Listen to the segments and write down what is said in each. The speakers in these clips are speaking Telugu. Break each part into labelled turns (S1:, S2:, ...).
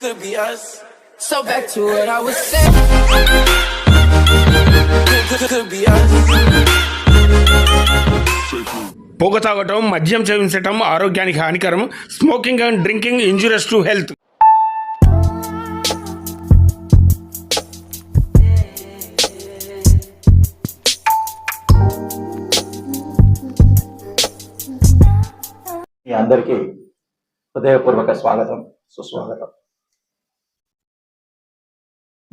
S1: Could be us.
S2: So back to what I was saying.
S1: Could, be us.
S3: పొగ తాగటం మద్యం సేవించటం ఆరోగ్యానికి హానికరం smoking and drinking injurious to health
S4: మీ అందరికీ హృదయపూర్వక స్వాగతం సుస్వాగతం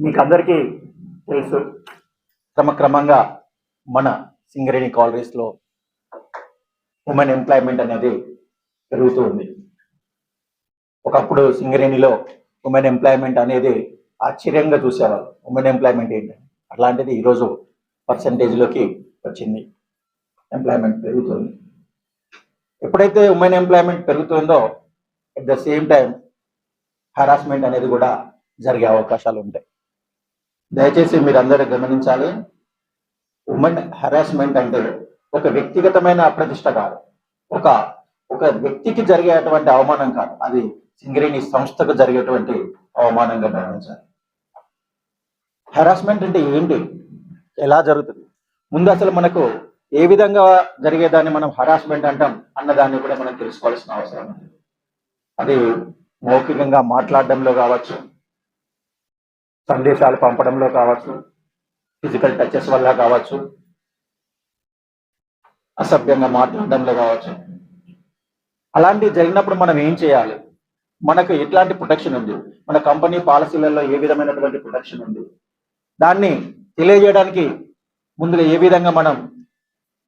S4: మీకు అందరికీ తెలుసు. క్రమక్రమంగా మన సింగరేణి కాలనీస్లో ఉమెన్ ఎంప్లాయ్మెంట్ అనేది పెరుగుతూ ఉంది. ఒకప్పుడు సింగరేణిలో ఉమెన్ ఎంప్లాయ్మెంట్ అనేది ఆశ్చర్యంగా చూసేవారు. ఉమెన్ ఎంప్లాయ్మెంట్ ఏంటి అట్లాంటిది ఈరోజు పర్సంటేజ్లోకి వచ్చింది. ఎంప్లాయ్మెంట్ పెరుగుతుంది. ఎప్పుడైతే ఉమెన్ ఎంప్లాయ్మెంట్ పెరుగుతుందో at the same time harassment అనేది కూడా జరిగే అవకాశాలు ఉంటాయి. దయచేసి మీరు అందరూ గమనించాలి. ఉమెన్ హరాస్మెంట్ అంటే ఒక వ్యక్తిగతమైన అప్రతిష్ట కాదు. ఒక ఒక వ్యక్తికి జరిగేటువంటి అవమానం కాదు. అది సింగరేణి సంస్థకు జరిగేటువంటి అవమానంగా గమనించాలి. హరాస్మెంట్ అంటే ఏంటి? ఎలా జరుగుతుంది? ముందు అసలు మనకు ఏ విధంగా జరిగేదాన్ని మనం హరాస్మెంట్ అంటాం అన్నదాన్ని కూడా మనం తెలుసుకోవాల్సిన అవసరం ఉంది. అది మౌఖికంగా మాట్లాడడంలో కావచ్చు సందేశాలు పంపడంలో కావచ్చు ఫిజికల్ టచెస్ వల్ల కావచ్చు అసభ్యంగా మాట్లాడడంలో కావచ్చు. అలాంటివి జరిగినప్పుడు మనం ఏం చేయాలి? మనకు ఎట్లాంటి ప్రొటెక్షన్ ఉంది? మన కంపెనీ పాలసీలలో ఏ విధమైనటువంటి ప్రొటెక్షన్ ఉంది? దాన్ని తెలియజేయడానికి ముందుగా ఏ విధంగా మనం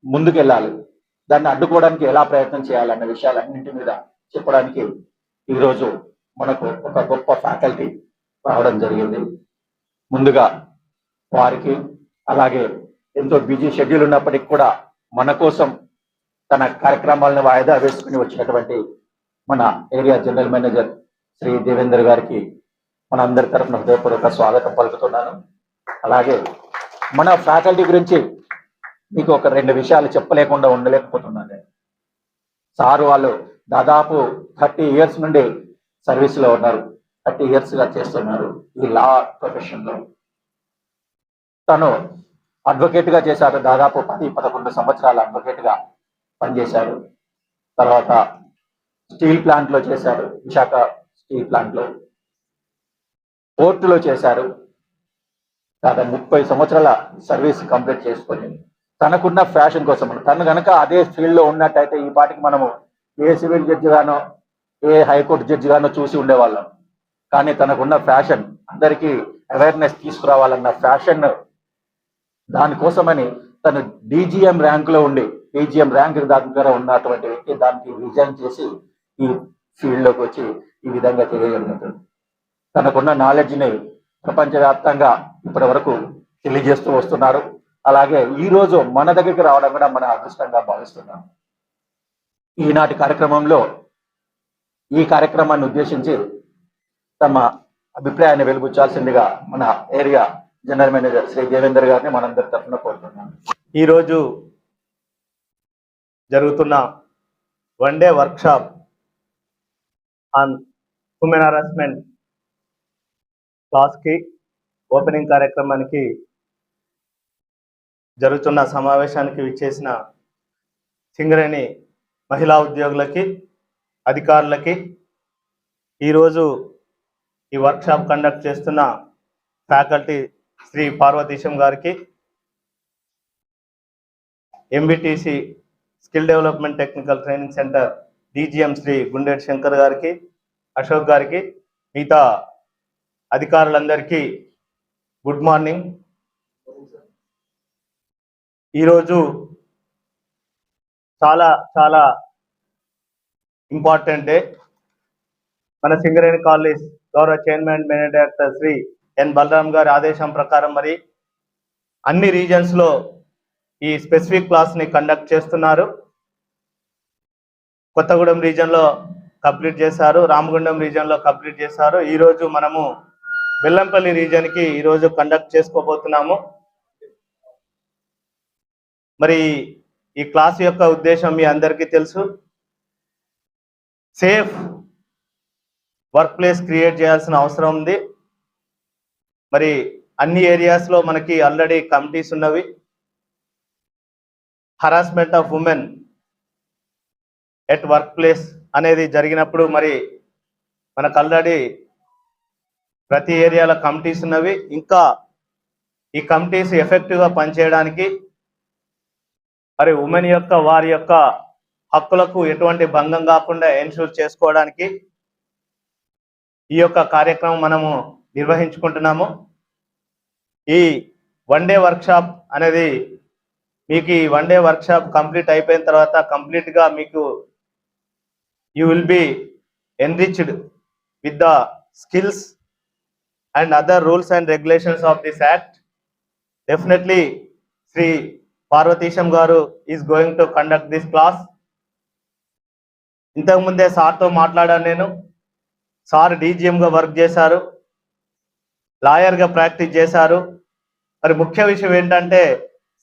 S4: ముందుకెళ్ళాలి? దాన్ని అడ్డుకోవడానికి ఎలా ప్రయత్నం చేయాలన్న విషయాలన్నింటి మీద చెప్పడానికి ఈరోజు మనకు ఒక గొప్ప ఫ్యాకల్టీ రావడం జరిగింది. ముందుగా వారికి అలాగే ఎంతో బిజీ షెడ్యూల్ ఉన్నప్పటికీ కూడా మన కోసం తన కార్యక్రమాలను వాయిదా వేసుకుని వచ్చినటువంటి మన area general manager Shri Devender గారికి మన అందరి తరఫున హృదయపూర్వక స్వాగతం పలుకుతున్నాను. అలాగే మన ఫ్యాకల్టీ గురించి మీకు ఒక రెండు విషయాలు చెప్పలేకుండా ఉండలేకపోతున్నాను. నేను సారు వాళ్ళు దాదాపు థర్టీ ఇయర్స్ నుండి సర్వీస్లో ఉన్నారు. థర్టీ ఇయర్స్గా చేస్తున్నారు ఈ లా ప్రొఫెషన్లో. తను అడ్వకేట్గా చేశారు. దాదాపు పది పదకొండు సంవత్సరాలు అడ్వకేట్గా పనిచేశారు. తర్వాత స్టీల్ ప్లాంట్లో చేశారు. విశాఖ స్టీల్ ప్లాంట్లో. పోర్టులో చేశారు. దాదాపు ముప్పై సంవత్సరాల సర్వీస్ కంప్లీట్ చేసుకొని తనకున్న ఫ్యాషన్ కోసం. తను కనుక అదే ఫీల్డ్లో ఉన్నట్టయితే ఈ పాటికి మనము ఏ సివిల్ జడ్జి గానో ఏ హైకోర్టు జడ్జి గానో చూసి ఉండేవాళ్ళం. కానీ తనకున్న ఫ్యాషన్ అందరికీ అవేర్నెస్ తీసుకురావాలన్న ఫ్యాషన్ దానికోసమని తను డీజీఎం ర్యాంక్లో ఉండి డీజీఎం ర్యాంక్ దగ్గర ఉన్నటువంటి వ్యక్తి దానికి రిజైన్ చేసి ఈ ఫీల్డ్లోకి వచ్చి ఈ విధంగా తెలియజరుగుతుంది తనకున్న నాలెడ్జ్ని ప్రపంచవ్యాప్తంగా ఇప్పటి వరకు తెలియజేస్తూ వస్తున్నారు. అలాగే ఈ రోజు మన దగ్గరికి రావడం కూడా మన అదృష్టంగా భావిస్తున్నాం. ఈనాటి కార్యక్రమంలో ఈ కార్యక్రమాన్ని ఉద్దేశించి తమ అభిప్రాయాన్ని వెలుగుచ్చాల్సిందిగా మన area general manager Shri Devender గారిని మనందరి తరఫున కోరుతున్నాం
S5: ఈరోజు జరుగుతున్న one day workshop on human harassment క్లాస్కి ఓపెనింగ్ కార్యక్రమానికి జరుగుతున్న సమావేశానికి విచ్చేసిన సింగరేణి మహిళా ఉద్యోగులకి అధికారులకి ఈరోజు ఈ వర్క్షాప్ కండక్ట్ చేస్తున్న ఫ్యాకల్టీ శ్రీ పార్వతీశం గారికి MBTC skill development technical training centre DGM Shri Gundet Shankar గారికి అశోక్ గారికి మిగతా అధికారులందరికీ గుడ్ మార్నింగ్. ఈరోజు చాలా చాలా ఇంపార్టెంట్ డే మన సింగరేణి కాలేజ్ గౌరవ chairman manage director Shri N Balram గారి ఆదేశం ప్రకారం మరి అన్ని రీజన్స్లో ఈ స్పెసిఫిక్ క్లాస్ని కండక్ట్ చేస్తున్నారు. కొత్తగూడెం రీజన్లో కంప్లీట్ చేశారు. రామగుండం రీజన్లో కంప్లీట్ చేశారు. ఈ రోజు మనము బెల్లంపల్లి రీజన్కి ఈ రోజు కండక్ట్ చేసుకోబోతున్నాము. మరి ఈ క్లాస్ యొక్క ఉద్దేశం మీ అందరికీ తెలుసు. సేఫ్ వర్క్ ప్లేస్ క్రియేట్ చేయాల్సిన అవసరం ఉంది. మరి అన్ని ఏరియాస్లో మనకి ఆల్రెడీ కమిటీస్ ఉన్నవి. Harassment of women at work place అనేది జరిగినప్పుడు మరి మనకు ఆల్రెడీ ప్రతి ఏరియాలో కమిటీస్ ఉన్నవి. ఇంకా ఈ కమిటీస్ ఎఫెక్టివ్గా పనిచేయడానికి మరి ఉమెన్ యొక్క వారి యొక్క హక్కులకు ఎటువంటి భంగం కాకుండా ఎన్షూర్ చేసుకోవడానికి ఈ యొక్క కార్యక్రమం మనము నిర్వహించుకుంటున్నాము. ఈ వన్ డే వర్క్షాప్ అనేది మీకు ఈ వన్ డే వర్క్షాప్ కంప్లీట్ అయిపోయిన తర్వాత కంప్లీట్గా మీకు you will be enriched with the skills and other rules and regulations of this act. Definitely Shri Parvatheesam గారు is going to conduct this class. ఇంతకుముందే సార్తో మాట్లాడాను నేను. సార్ డీజీఎంగా గా వర్క్ చేశారు లాయర్గా ప్రాక్టీస్ చేశారు. మరి ముఖ్య విషయం ఏంటంటే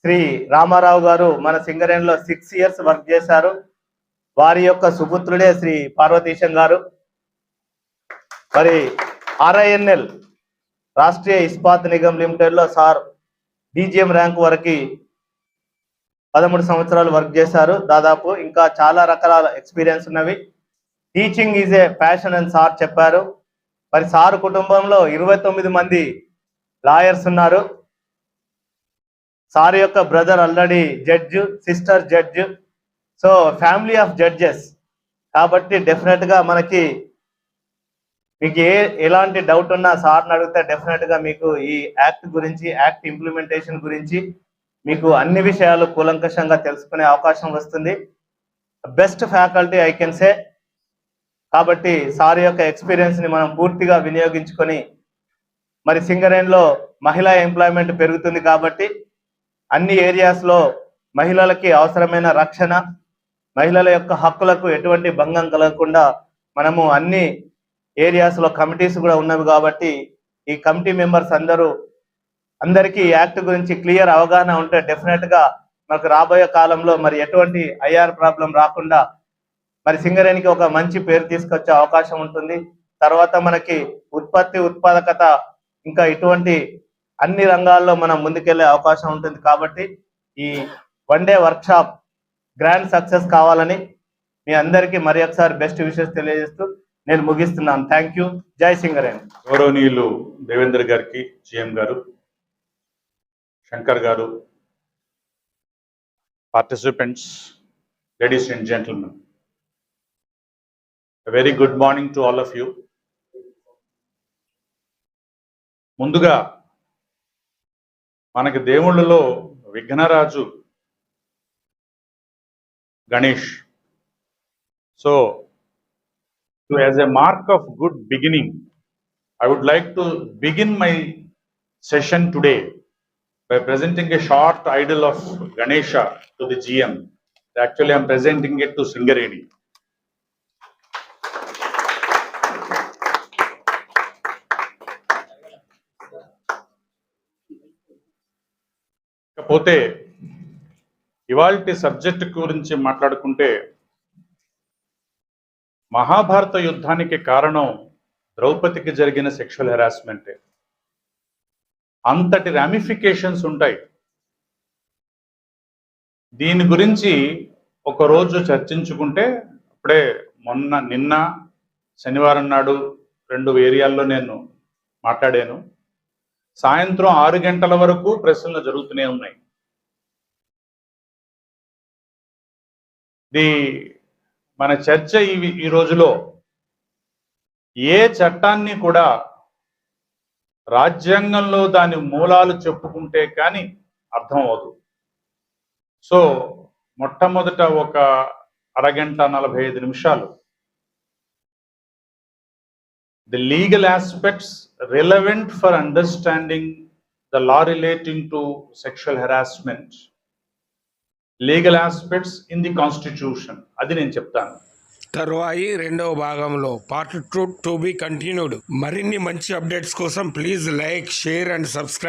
S5: శ్రీ రామారావు గారు మన సింగరేణిలో సిక్స్ ఇయర్స్ వర్క్ చేశారు. వారి యొక్క సుపుత్రుడే శ్రీ పార్వతీశం గారు. మరి ఆర్ఐఎన్ఎల్ రాష్ట్రీయ ఇస్పాత్ నిగమ్ లిమిటెడ్లో సార్ డీజీఎం ర్యాంక్ వరకు పదమూడు సంవత్సరాలు వర్క్ చేశారు. దాదాపు ఇంకా చాలా రకాల ఎక్స్పీరియన్స్ ఉన్నవి. టీచింగ్ ఈజ్ ఏ ప్యాషన్ అని సార్ చెప్పారు. మరి సార్ కుటుంబంలో ఇరవై తొమ్మిది మంది లాయర్స్ ఉన్నారు. సార్ యొక్క brother already judge sister judge so family of judges కాబట్టి డెఫినెట్గా మనకి మీకు ఏ ఎలాంటి డౌట్ ఉన్నా సార్ని అడిగితే డెఫినెట్గా మీకు ఈ యాక్ట్ గురించి యాక్ట్ ఇంప్లిమెంటేషన్ గురించి మీకు అన్ని విషయాలు కూలంకషంగా తెలుసుకునే అవకాశం వస్తుంది. Best faculty I can say కాబట్టి సార్ యొక్క ఎక్స్పీరియన్స్ని మనం పూర్తిగా వినియోగించుకొని మరి సింగరేణిలో మహిళా ఎంప్లాయ్మెంట్ పెరుగుతుంది కాబట్టి అన్ని ఏరియాస్లో మహిళలకి అవసరమైన రక్షణ మహిళల యొక్క హక్కులకు ఎటువంటి భంగం కలగకుండా మనము అన్ని ఏరియాస్లో కమిటీస్ కూడా ఉన్నవి కాబట్టి ఈ కమిటీ మెంబర్స్ అందరూ అందరికీ యాక్ట్ గురించి క్లియర్ అవగాహన ఉంటే డెఫినెట్గా మనకు రాబోయే కాలంలో మరి ఎటువంటి ఐఆర్ ప్రాబ్లం రాకుండా మరి సింగరేణికి ఒక మంచి పేరు తీసుకొచ్చే అవకాశం ఉంటుంది. తర్వాత మనకి ఉత్పత్తి ఉత్పాదకత ఇంకా ఇటువంటి అన్ని రంగాల్లో మనం ముందుకెళ్ళే అవకాశం ఉంటుంది కాబట్టి ఈ one day workshop grand success కావాలని మీ అందరికీ మరి ఒకసారి బెస్ట్ విషెస్ తెలియజేస్తూ నేను ముగిస్తున్నాను. Thank you. జై సింగరేణి.
S1: గౌరవనీయులు దేవేంద్ర గారికి జిఎం గారు శంకర్ గారు participants ladies and gentlemen. Very good morning to all of you ముందుగా మనకి దేవుళ్ళలో Vighnaraju Ganesh so as a mark of good beginning I would like to begin my session today by presenting a short idol of Ganesha to the GM. Actually, I'm presenting it to Singareni. ఇకపోతే ఇవాళ సబ్జెక్ట్ గురించి మాట్లాడుకుంటే మహాభారత యుద్ధానికి కారణం ద్రౌపదికి జరిగిన సెక్షువల్ హెరాస్మెంటే అంతటి రామిఫికేషన్స్ ఉంటాయి. దీని గురించి ఒకరోజు చర్చించుకుంటే అప్పుడే మొన్న నిన్న శనివారం నాడు రెండు ఏరియాల్లో నేను మాట్లాడాను. సాయంత్రం ఆరు గంటల వరకు ప్రశ్నలు జరుగుతూనే ఉన్నాయి. ది మన చర్చ ఈ ఈ రోజులో ఏ చట్టాన్ని కూడా రాజ్యాంగంలో దాని మూలాలు చెప్పుకుంటే కానీ అర్థం అవదు సో మొట్టమొదట ఒక అరగంట నలభై ఐదు నిమిషాలు the legal aspects relevant for understanding the law relating to sexual harassment. Legal aspects in the constitution అది నేను చెప్తాను.
S3: తరువాయి రెండవ భాగంలో part two to be continued. మరిన్ని మంచి అప్డేట్స్ కోసం please like share and subscribe.